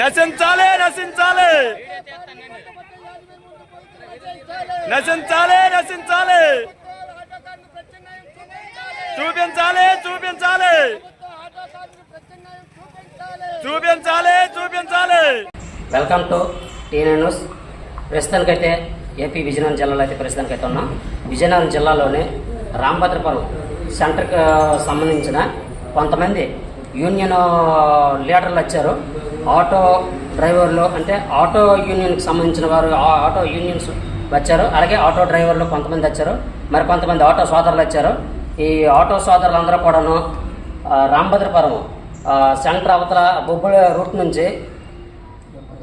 నశించాలి నశించాలి. నశించాలి నశించాలి. చూపించాలి చూపించాలి. చూపించాలి చూపించాలి. Welcome to TN news. ప్రస్తుతానికైతే ఏపీ విజయనగరం జిల్లాలో అయితే ప్రస్తుతానికైతే ఉన్నాం. విజయనగరం జిల్లాలోని రామభద్రపురం సెంటర్కి సంబంధించిన కొంతమంది యూనియన్ లీడర్లు వచ్చారు. ఆటో డ్రైవర్లు అంటే ఆటో యూనియన్కి సంబంధించిన వారు ఆ- ఆటో యూనియన్స్ వచ్చారు. అలాగే ఆటో డ్రైవర్లు కొంతమంది వచ్చారు. మరి కొంతమంది ఆటో సోదరులు వచ్చారు. ఈ ఆటో సోదరులందరూ కూడాను రాంభద్రపురం సెంటర్ అవతల బొబ్బుల రూట్ నుంచి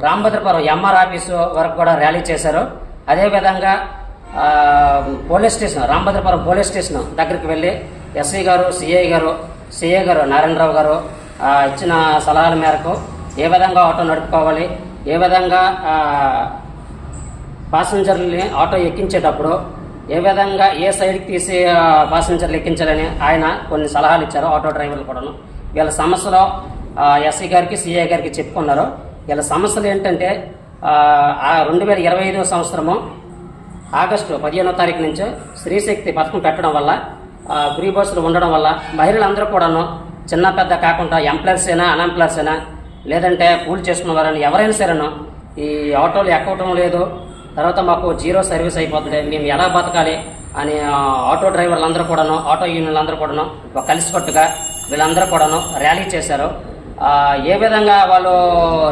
రాంభద్రపురం ఎంఆర్ ఆఫీసు వరకు కూడా ర్యాలీ చేశారు. అదేవిధంగా police station Rambhadrapuram police station దగ్గరికి వెళ్ళి ఎస్ఐ గారు సిఐ గారు సిఐ గారు నారాయణరావు గారు ఇచ్చిన సలహాల మేరకు ఏ విధంగా ఆటో నడుపుకోవాలి ఏ విధంగా ఆ, పాసెంజర్లని ఆటో ఎక్కించేటప్పుడు ఏ విధంగా ఏ సైడ్కి తీసి పాసెంజర్లు ఎక్కించాలని ఆయన కొన్ని సలహాలు ఇచ్చారు ఆటో డ్రైవర్లు కూడాను. వీళ్ళ సమస్యలో ఎస్ఐ గారికి సిఐ గారికి చెప్పుకున్నారు. వీళ్ళ సమస్యలు ఏంటంటే ఆ, రెండు వేల ఇరవై ఐదో సంవత్సరము ఆగస్టు పదిహేనో తారీఖు నుంచి స్త్రీశక్తి పథకం పెట్టడం వల్ల ఫ్రీ బస్సులు ఉండడం వల్ల మహిళలందరూ కూడాను చిన్న పెద్ద కాకుండా ఎంప్లాయర్స్ అయినా అన్ఎంప్లాయర్స్ అయినా లేదంటే కూలి చేసుకున్న వారని ఎవరైనా సరేను ఈ ఆటోలు ఎక్కవటం లేదు. తర్వాత మాకు జీరో సర్వీస్ అయిపోతుంది. మేము ఎలా బతకాలి అని ఆటో డ్రైవర్లు అందరూ కూడాను ఆటో యూనియన్లు అందరూ కూడాను ఒక కలిసికట్టుగా వీళ్ళందరూ కూడాను ర్యాలీ చేశారు. ఏ విధంగా వాళ్ళు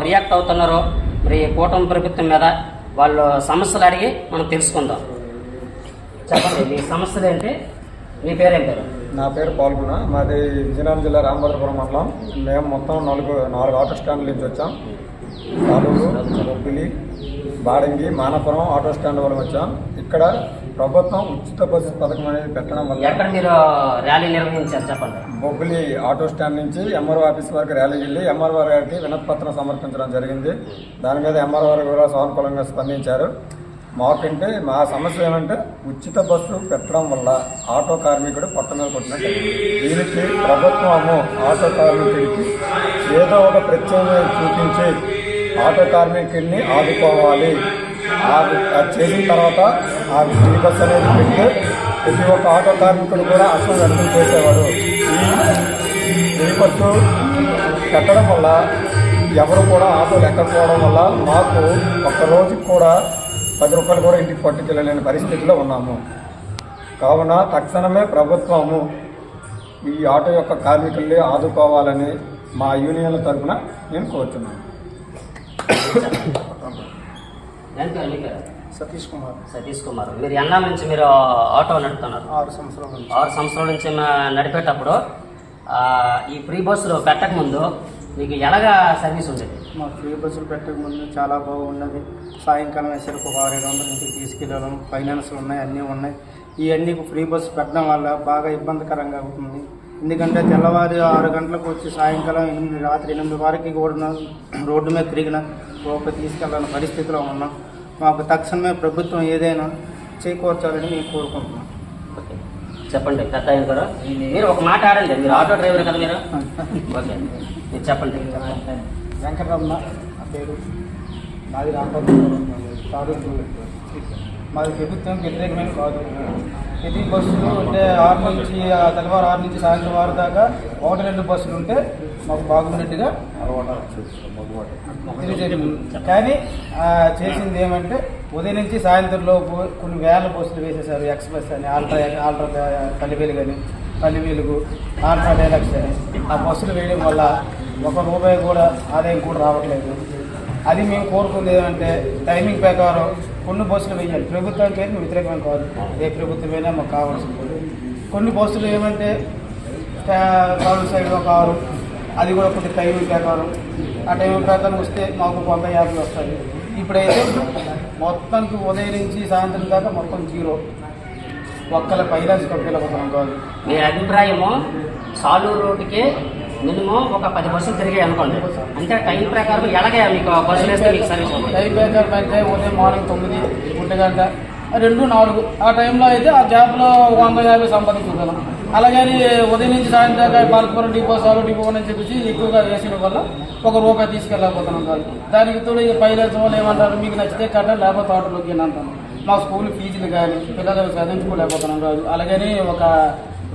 రియాక్ట్ అవుతున్నారో మరి కూటమి ప్రభుత్వం మీద వాళ్ళు సమస్యలు అడిగి మనం తెలుసుకుందాం. చెప్పండి మీ సమస్యలు ఏంటి? మీ పేరేం పేరు? నా పేరు పాల్గొన మాది విజయనగరం జిల్లా రామభద్రపురం మండలం. మేము మొత్తం నాలుగు నాలుగు ఆటో స్టాండ్ల నుంచి వచ్చాం. తాలూరు బొబ్బిలి బాడంగి మానపురం ఆటో స్టాండ్ వల్ల వచ్చాం. ఇక్కడ ప్రభుత్వం ఉచిత బస్సు పథకం అనేది పెట్టడం వల్ల ఎక్కడ మీరు ర్యాలీ నిర్వహించారు చెప్పండి. బొబ్బిలి ఆటో స్టాండ్ నుంచి ఎంఆర్ఓ ఆఫీస్ వరకు ర్యాలీ వెళ్ళి ఎంఆర్ఓ గారికి వినతిపత్రం సమర్పించడం జరిగింది. దాని మీద ఎంఆర్ఓ గారు కూడా సానుకూలంగా స్పందించారు. మాకంటే మా సమస్య ఏమంటే ఉచిత బస్సు పెట్టడం వల్ల ఆటో కార్మికుడు పొట్ట మీద కొట్టినట్టు దీనికి ప్రభుత్వము ఆటో కార్మికుడికి ఏదో ఒక ప్రత్యేకమైన చూపించి ఆటో కార్మికుడిని ఆదుకోవాలి. అది చేసిన తర్వాత ఆ ఫ్రీ బస్ అనేది పెట్టి ప్రతి ఒక్క ఆటో కార్మికుడు కూడా అసలు వ్యక్తం చేసేవాడు. ఈ ఫ్రీ బస్సు పెట్టడం వల్ల ఎవరు కూడా ఆటోలు ఎక్కకపోవడం వల్ల మాకు ఒక్క రోజుకి కూడా పది రూపాయలు కూడా ఇంటికి పట్టుకెళ్ళలేని పరిస్థితిలో ఉన్నాము. కావున తక్షణమే ప్రభుత్వము ఈ ఆటో యొక్క కార్మికుల్ని ఆదుకోవాలని మా యూనియన్ల తరఫున నేను కోరుతున్నాను. సతీష్ కుమార్. సతీష్ కుమార్. మీరు ఎన్నా నుంచి మీరు ఆటో నడుపుతున్నారు? ఆరు సంవత్సరాల నుంచి. ఆరు సంవత్సరాల నుంచి నడిపేటప్పుడు ఆ, ఈ ఫ్రీ బస్సులు పెట్టక ముందు మీకు ఎలాగా సర్వీస్ ఉండేది? మా ఫ్రీ బస్సులు పెట్టక ముందు చాలా బాగున్నది సాయంకాలం వేసరికి ఒక ఆరు ఏడు వందల ఇంటికి తీసుకెళ్ళడం ఫైనాన్స్లు ఉన్నాయి అన్నీ ఉన్నాయి. ఇవన్నీ ఫ్రీ బస్సు పెట్టడం వల్ల బాగా ఇబ్బందికరంగా అవుతుంది. ఎందుకంటే తెల్లవారి ఆరు గంటలకు వచ్చి సాయంకాలం ఎనిమిది రాత్రి ఎనిమిది వరకు కూడా రోడ్డు మీద తిరిగిన ఒక తీసుకెళ్ళని పరిస్థితిలో ఉన్నాం. మాకు తక్షణమే ప్రభుత్వం ఏదైనా చేకూర్చాలని మేము కోరుకుంటున్నాం. ఓకే. చెప్పండి ఆయన కూడా. మీరు ఒక మాట ఆడండి. మీరు ఆటో డ్రైవర్ కదా మీరు? ఓకే. మీరు చెప్పండి. వెంకటరమణ నా పేరు. నాది రామపట్నం మాది ప్రభుత్వం వ్యతిరేకమైన కాదు. ప్రతి బస్సులు అంటే ఆరు నుంచి ఆ తెల్లవారు ఆరు నుంచి సాయంత్రం ఆరు దాకా ఒకటి రెండు బస్సులు ఉంటే మాకు బాగున్నట్టుగా కానీ చేసింది ఏమంటే ఉదయం నుంచి సాయంత్రం లోపు కొన్ని వేల బస్సులు వేసేసారు ఎక్స్ప్రెస్ అని ఆల్ట్రా ఆల్ట్రా కలివేలు కానీ పల్లి ఆల్ట్రా డైలక్స్ అని. ఆ బస్సులు వేయడం వల్ల ఒక రూపాయి కూడా ఆదాయం కూడా రావట్లేదు. అది మేము కోరుకుంది ఏమంటే టైమింగ్ ప్రకారం కొన్ని బస్సులు వేయాలి ప్రభుత్వానికి అయితే వ్యతిరేకమైన కాదు. ఏ ప్రభుత్వమైనా మాకు కావాల్సింది కొన్ని బస్సులు ఏమంటే కాలు సైడ్ ఒక ఆరు. అది కూడా కొద్ది టైమింగ్ ప్రకారం. ఆ టైమింగ్ ప్రకారం వస్తే మాకు వంద యాభై వస్తుంది ఇప్పుడైతే మొత్తానికి ఉదయం నుంచి సాయంత్రం దాకా మొత్తం జీరో. ఒక్కల ఫైనాన్స్ కట్టేళ్ళపోతున్నాం కాదు. మీ అభిప్రాయము సాలూరు రోడ్డుకే మినిమం ఒక పది బస్సులు తిరిగాయి అనుకోండి. అంటే టైం ప్రకారం ఎలాగే మీకు బస్సులు వేస్తే మీకు సర్వీస్ టైం ప్రకారం అయితే ఉదయం మార్నింగ్ తొమ్మిది ఒంటి గంట రెండు నాలుగు. ఆ టైంలో అయితే ఆ గ్యాప్లో వంద యాభై సంపాదించగలం అలాగని ఉదయం నుంచి సాయంత్రం దాకా డిపో సాలు డిపో అని చెప్పేసి ఎక్కువగా వేసిన వల్ల ఒక రూపాయి తీసుకెళ్ళకపోతున్నాం కాదు దానికి తోడు ఈ పైలట్స్ వాళ్ళు ఏమంటారు మీకు నచ్చితే కట్ట లేకపోతే తోటలోకి అంటాను మా స్కూల్ ఫీజులు కానీ పిల్లలు చదివించుకోలేకపోతున్నాం కాదు అలాగని ఒక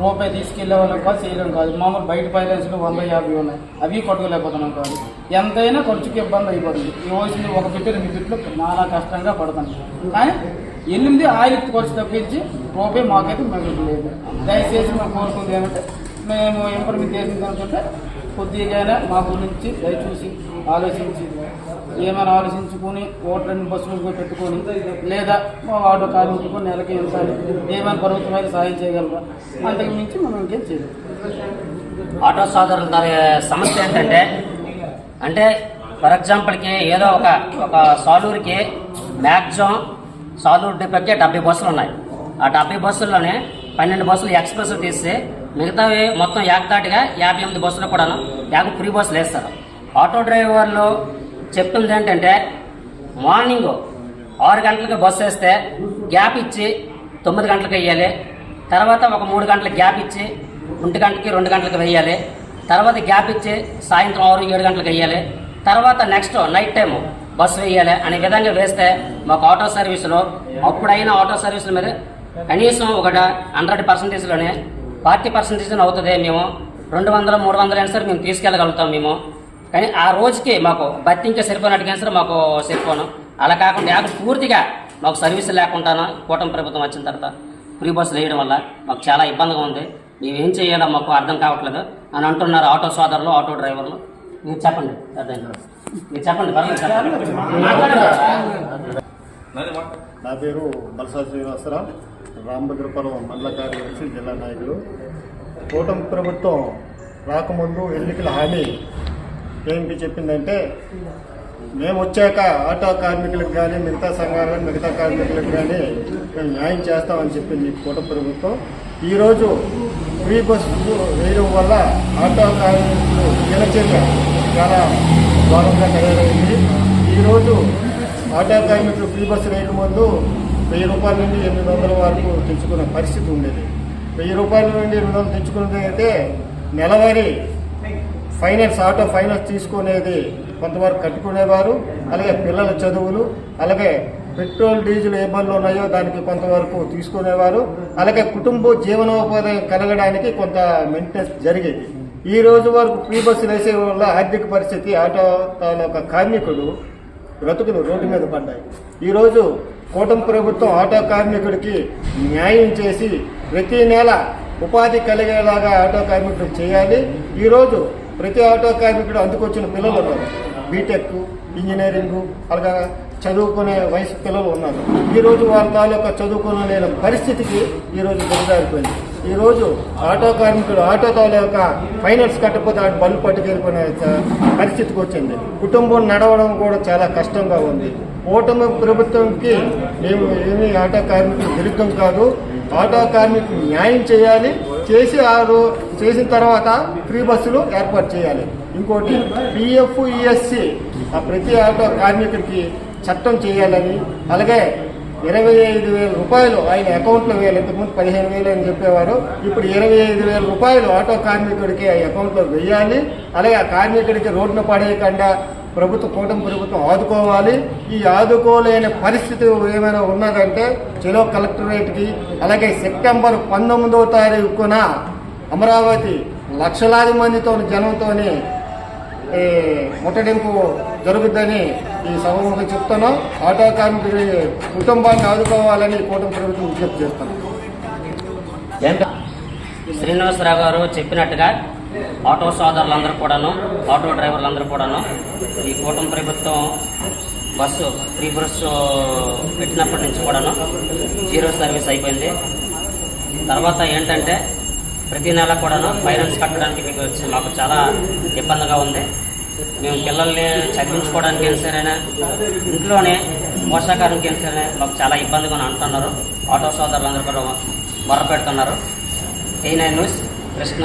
రూపాయి తీసుకెళ్ళే వాళ్ళకి కాదు చేయడం కాదు. మామూలు బయట పైలట్స్లో వంద యాభై ఉన్నాయి. అవి కొట్టుకోలేకపోతున్నాం కాదు. ఎంతైనా ఖర్చుకి ఇబ్బంది అయిపోతుంది. ఈ ఒక బిట్టు రెండు బిట్లు చాలా కష్టంగా పడుతుంది కానీ ఎనిమిది ఆయిల్ ఖర్చు తప్పించి రూపాయి మాకైతే మిగలలేదు దయచేసి మేము కోరుకుంది ఏమంటే మేము ఇంప్రూవ్మెంట్ చేసిన అనుకుంటే కొద్దిగా మా గురించి దయచూసి ఆలోచించి ఏమైనా ఆలోచించుకొని ఓట్లని బస్సులు పెట్టుకొని లేదా మా ఆటో కార్మికులకు నెలకి ఎంత ఏమైనా ప్రభుత్వం సాయం చేయగలరా? అంతకు మించి మనం ఇంకేం చేయలేము ఆటో సోదరుల దాని సమస్య ఏంటంటే అంటే ఫర్ ఎగ్జాంపుల్కి ఏదో ఒక ఒక సాలూరుకి మ్యాక్సిమం సాలూరు డిపోకి డెబ్బై బస్సులు ఉన్నాయి. ఆ డెబ్బై బస్సుల్లోనే పన్నెండు బస్సులు ఎక్స్ప్రెస్ తీస్తే మిగతావి మొత్తం ఏకతాటిగా యాభై ఎనిమిది బస్సులు కూడాను యాభై ఫ్రీ బస్సులు వేస్తారు. ఆటో డ్రైవర్లు చెప్తుంది ఏంటంటే మార్నింగ్ ఆరు గంటలకు బస్సు వేస్తే గ్యాప్ ఇచ్చి తొమ్మిది గంటలకు వేయాలి. తర్వాత ఒక మూడు గంటలకు గ్యాప్ ఇచ్చి ఒంటి గంటకి రెండు గంటలకు వేయాలి. తర్వాత గ్యాప్ ఇచ్చి సాయంత్రం ఆరు ఏడు గంటలకు వేయాలి. తర్వాత నెక్స్ట్ నైట్ టైము బస్సు వేయాలి అనే విధంగా వేస్తే మాకు ఆటో సర్వీసులో అప్పుడైన ఆటో సర్వీసుల మీద కనీసం ఒక హండ్రెడ్ పర్సెంటేజ్లోనే ఫార్టీ పర్సెంటేజ్ అవుతుంది. మేము రెండు వందలు మూడు వందలు అయినా సరే మేము తీసుకెళ్ళగలుగుతాం మేము. కానీ ఆ రోజుకి మాకు బత్తి ఇంకా సరిపోయినట్టుగా సార్ మాకు సరిపోను అలా కాకుండా యాభై పూర్తిగా మాకు సర్వీస్ లేకుండాను కూటమి ప్రభుత్వం వచ్చిన తర్వాత ఫ్రీ బస్సులు వేయడం వల్ల మాకు చాలా ఇబ్బందిగా ఉంది. మేము ఏం చేయాలో మాకు అర్థం కావట్లేదు అని అంటున్నారు ఆటో సోదరులు ఆటో డ్రైవర్లు. మీరు చెప్పండి అర్థం మీరు చెప్పండి చెప్పండి. నా పేరు బలసా శ్రీనివాసరావు. రామభద్రపురం మండల కార్యదర్శి జిల్లా నాయకులు. కూటమి ప్రభుత్వం రాకముందు ఎన్నికల హామీ ఏంటి చెప్పిందంటే మేము వచ్చాక ఆటో కార్మికులకు కానీ మిగతా సంఘాలకు మిగతా కార్మికులకు కానీ మేము న్యాయం చేస్తామని చెప్పింది కూటమి ప్రభుత్వం. ఈరోజు ఫ్రీ బస్సు వేయడం వల్ల ఆటో కార్మికులు దినచర్య చాలా భారంగా తయారైంది. ఈరోజు ఆటో కార్మికులు ఫ్రీ బస్సు వేయడం ముందు వెయ్యి రూపాయల నుండి ఎనిమిది వందల వరకు తెచ్చుకునే పరిస్థితి ఉండేది. వెయ్యి రూపాయల నుండి ఎనిమిది వందలు తెచ్చుకునేది అయితే నెలవారీ ఫైనాన్స్ ఆటో ఫైనాన్స్ తీసుకునేది కొంతవరకు కట్టుకునేవారు. అలాగే పిల్లల చదువులు అలాగే పెట్రోల్ డీజిల్ ఏ బండ్లు ఉన్నాయో దానికి కొంతవరకు తీసుకునేవారు. అలాగే కుటుంబ జీవనోపాధి కలగడానికి కొంత మెయింటెనెన్స్ జరిగేది. ఈ రోజు వరకు ఫ్రీ బస్సులు వేసే వల్ల ఆర్థిక పరిస్థితి ఆటో తాలూకా కార్మికుడు బ్రతుకులు రోడ్డు మీద పడ్డాయి. ఈరోజు కూటమి ప్రభుత్వం ఆటో కార్మికుడికి న్యాయం చేసి ప్రతి నెల ఉపాధి కలిగేలాగా ఆటో కార్మికుడు చేయాలి. ఈరోజు ప్రతి ఆటో కార్మికుడు అందుకొచ్చిన పిల్లలు ఉన్నారు. బీటెక్ ఇంజనీరింగ్ అలాగా చదువుకునే వయసు పిల్లలు ఉన్నారు. ఈరోజు వాళ్ళ తాలూకా చదువుకోలేని పరిస్థితికి ఈరోజు దిగజారిపోయింది. ఈరోజు ఆటో కార్మికుడు ఆటో తాలూకా ఫైనాన్స్ కట్టకపోతే ఆ బండ్లు పట్టుకెళ్ళిపోయిన పరిస్థితికి వచ్చింది. కుటుంబం నడవడం కూడా చాలా కష్టంగా ఉంది. ఓటమి ప్రభుత్వంకి మేము ఏమీ ఆటో కార్మికులు విరుద్ధం కాదు. ఆటో కార్మికులు న్యాయం చేయాలి. చేసి ఆ రో చేసిన తర్వాత ఫ్రీ బస్సులు ఏర్పాటు చేయాలి. ఇంకోటి పిఎఫ్ ఈఎస్సి ఆ ప్రతి ఆటో కార్మికుడికి చట్టం చేయాలని అలాగే ఇరవై ఐదు వేల రూపాయలు ఆయన అకౌంట్లో వేయాలి. ఇంతకుముందు పదిహేను వేలు అని చెప్పేవారు. ఇప్పుడు ఇరవై ఐదు వేల రూపాయలు ఆటో కార్మికుడికి ఆ అకౌంట్లో వేయాలి. అలాగే ఆ కార్మికుడికి రోడ్డున పడేయకుండా ప్రభుత్వ కూటమి ప్రభుత్వం ఆదుకోవాలి. ఈ ఆదుకోలేని పరిస్థితి ఏమైనా ఉన్నదంటే చెలో కలెక్టరేట్కి అలాగే సెప్టెంబర్ పంతొమ్మిదో తారీఖున అమరావతి లక్షలాది మందితో జనంతో ముట్టడింపు జరుగుద్దని ఈ సభముఖం చెప్తున్నాం. ఆటో కార్మికుడి కుటుంబాన్ని ఆదుకోవాలని కూటమి ప్రభుత్వం విజ్ఞప్తి చేస్తున్నాం శ్రీనివాసరావు గారు చెప్పినట్టుగా ఆటో సోదరులందరూ కూడాను ఆటో డ్రైవర్లందరూ కూడాను ఈ కూటమి ప్రభుత్వం బస్సు ఫ్రీ బస్సు పెట్టినప్పటి నుంచి కూడాను జీరో సర్వీస్ అయిపోయింది. తర్వాత ఏంటంటే ప్రతి నెల కూడాను ఫైనాన్స్ కట్టడానికి మీకు వచ్చి మాకు చాలా ఇబ్బందిగా ఉంది. మేము పిల్లల్ని చదివించుకోవడానికి ఏం ఇంట్లోనే పోషాకారానికి ఏం సరే మాకు చాలా ఇబ్బందిగా ఉంది అంటున్నారు. ఆటో సోదరులందరూ కూడా మొర్ర పెడుతున్నారు. ఏ నైన్ న్యూస్ కృష్ణ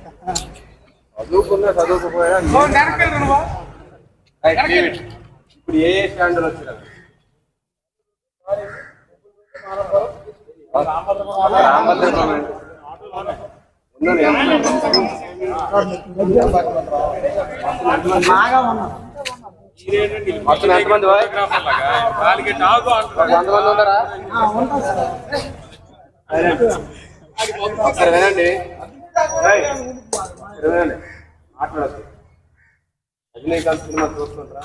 చదువుకున్నా చదువుకుపోయినా. ఇప్పుడు ఏ ఏ స్టాండర్డ్ వచ్చినా మొత్తం ఎంతమంది ఉన్నారా వినండి. ఏయ్, రజనీకాంత్ సినిమా చూస్తుంటారా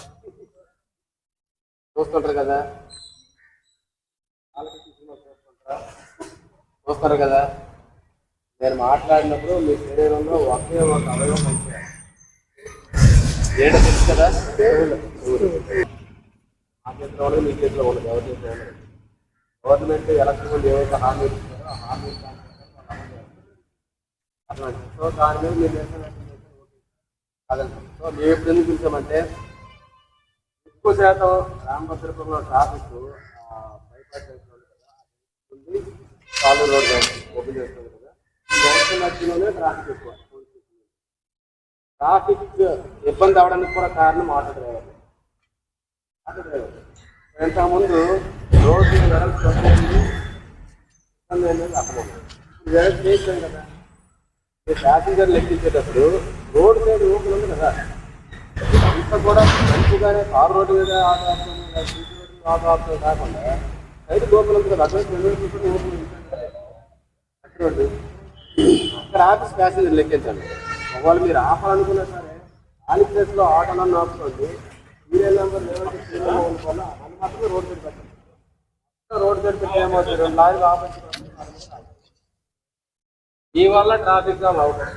చూస్తుంటారు కదా సినిమా చూస్తుంటారా చూస్తారు కదా? నేను మాట్లాడినప్పుడు మీ శరీరంలో ఒకే ఒక అవయవం పనిచేయాలి ఏంటో తెలుసు కదా? ఆ చేతిలో ఉండదు మీ చేతిలో ఉండదు ఎవరి చేతిలో ఉండదు గవర్నమెంట్ ఎలక్షన్ ఏవైతే హామీ ఇస్తారో ఆ హామీ అట్లాంటి సో దాని మీద మీరు నిరసన వ్యక్తం సో మేము ఎప్పుడు ఎందుకు పిలిచామంటే ఎక్కువ శాతం రామభద్రపురంలో ట్రాఫిక్ బైపాస్ చేస్తున్నారు ఉంది కాలూరు రోడ్ ఓపెన్ చేస్తున్నారు కదా. ఈ జంక్షన్ మధ్యలోనే ట్రాఫిక్ ఎక్కువ. ట్రాఫిక్ ఇబ్బంది అవడానికి కూడా కారణం ఆటో డ్రైవర్. Auto driver. ఇంతకుముందు రోడ్డు ఇబ్బంది అనేది అక్కడ ఉంది. ఇప్పుడు వెడల్పు చేసాం కదా. ప్యాసింజర్ లెక్కించేటప్పుడు రోడ్ రోడ్డు సైడ్ ఓపెన్ ఉంది కదా. అంతా కూడా మంచిగానే కార్ రోడ్డు మీద ఆటో ఆపుతుంది ఆటో ఆపుతుంది కాకుండా సైడ్ ఓపెన్ ఉంది కదా అక్కడ ఓపెన్ రోడ్డు అక్కడ ఆఫీస్ ప్యాసింజర్ లెక్కించండి ఒకవేళ మీరు ఆపాలనుకున్నా సరే ఖాళీ ప్లేస్లో ఆటోలను ఆపుతుంది సీరియల్ నెంబర్ లెవెన్ సీరియల్ అనుకోవాలి అది మాత్రమే రోడ్ సైడ్ పెట్టండి. రోడ్ సైడ్ పెట్టి ఏమవుతుంది? రెండు లారీలు ఆపచ్చు ఈ వల్ల ట్రాఫిక్ జామ్ అవుతుంది.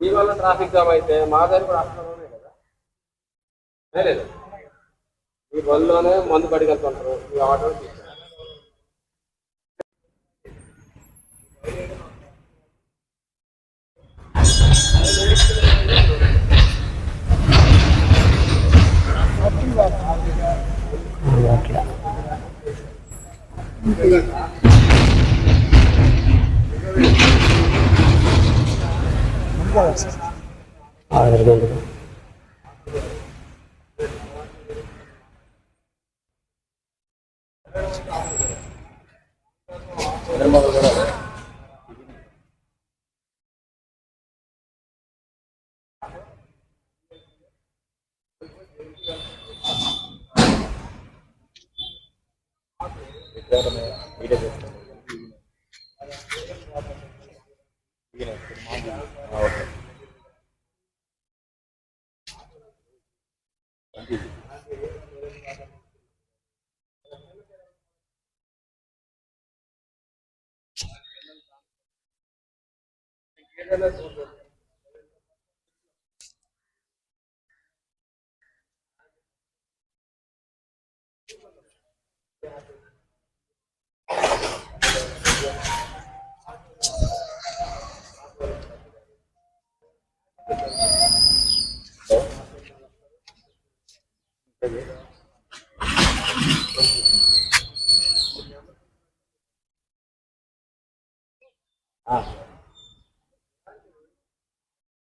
ఈ వల్ల ట్రాఫిక్ జామ్ అయితే మా దగ్గర రాష్ట్రంలోనే కదా? లేదు. ఈ బళ్ళలోనే మందు పడికెళ్తుంటారు ఈ ఆటో ఆరు Gracias.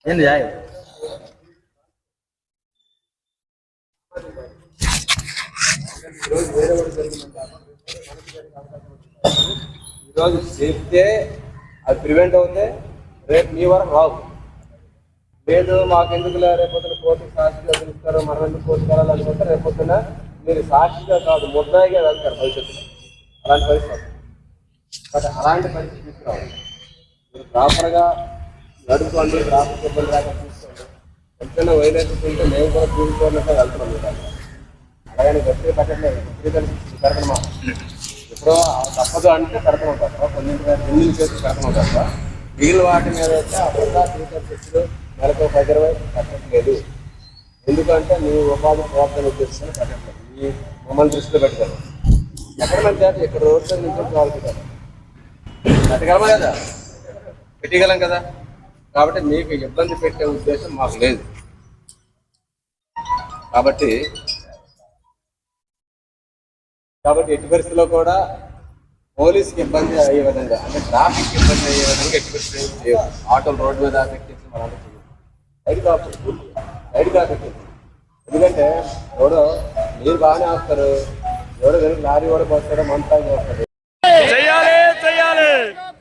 ఏంది జాయ్? ఈరోజు చెప్తే అది ప్రివెంట్ అవుతే రేపు మీ వరకు రావు. లేదు మాకు ఎందుకు రేపొద్దున కోర్టుకు సాక్షిగా పిలుస్తారు మనం ఎందుకు కోర్టు వెళ్ళాలి రేపొద్దున మీరు సాక్షిగా కాదు ముద్దాయిగా వెళ్తారు భవిష్యత్తులో. అలాంటి పరిస్థితి. బట్ అలాంటి పరిస్థితి తీసుకురావాలి. మీరు ప్రాపర్గా నడుపుకోండి ట్రాఫిక్ ఇబ్బంది రాక చూసుకోండి. ఎంతైనా వైలేషన్స్ మేము కూడా కూడుకోవాలంటే వెళ్తున్నాం అలాగని గట్టిగా పెట్టట్లేదు గట్టిగా పెడతామా ఎప్పుడో తప్పదు అంటే పెడతాం తప్ప కొన్ని ఎన్ని చేసి పెడతాం తప్ప మిగిలిన వాటి మీద అయితే అప్పుడు టీచర్ శిక్షలు నెలకు పది ఇరవై పెట్టట్లేదు ఎందుకంటే మీ ఉపాధి ప్రవర్తన ఉద్దేశించి పెట్టట్లేదు మీ మమ్మల్ని దృష్టిలో పెడతారు ఎక్కడ మంచి ఇక్కడ రోడ్ సైడ్ నుంచి వాళ్ళు పెట్టగలమా కదా. పెట్టగలం కదా. కాబట్టి మీకు ఇబ్బంది పెట్టే ఉద్దేశం మాకు లేదు. కాబట్టి కాబట్టి ఎట్టి పరిస్థితుల్లో కూడా పోలీస్కి ఇబ్బంది అయ్యే విధంగా అంటే ట్రాఫిక్ ఇబ్బంది అయ్యే విధంగా ఎట్టి పరిస్థితుల్లో ఆటోలు రోడ్డు మీద ఎక్కించి మనం చేయదు బయట కాపు ఎందుకంటే ఎవడో మీరు బాగానే వస్తారు. ఎవడో వెనుక లారీ కూడా పోస్తాడో మంత్రాలు వస్తాడు చెయ్యాలి చెయ్యాలి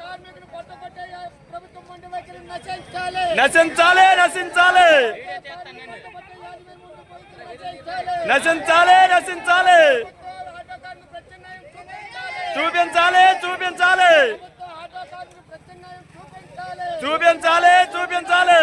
కార్మికులు పట్టుబట్టే ప్రభుత్వం మొండి వైఖరిని నశించాలి నశించాలి. నశించాలి నశించాలి. చూపించాలి చూపించాలి. చూపించాలి చూపించాలి.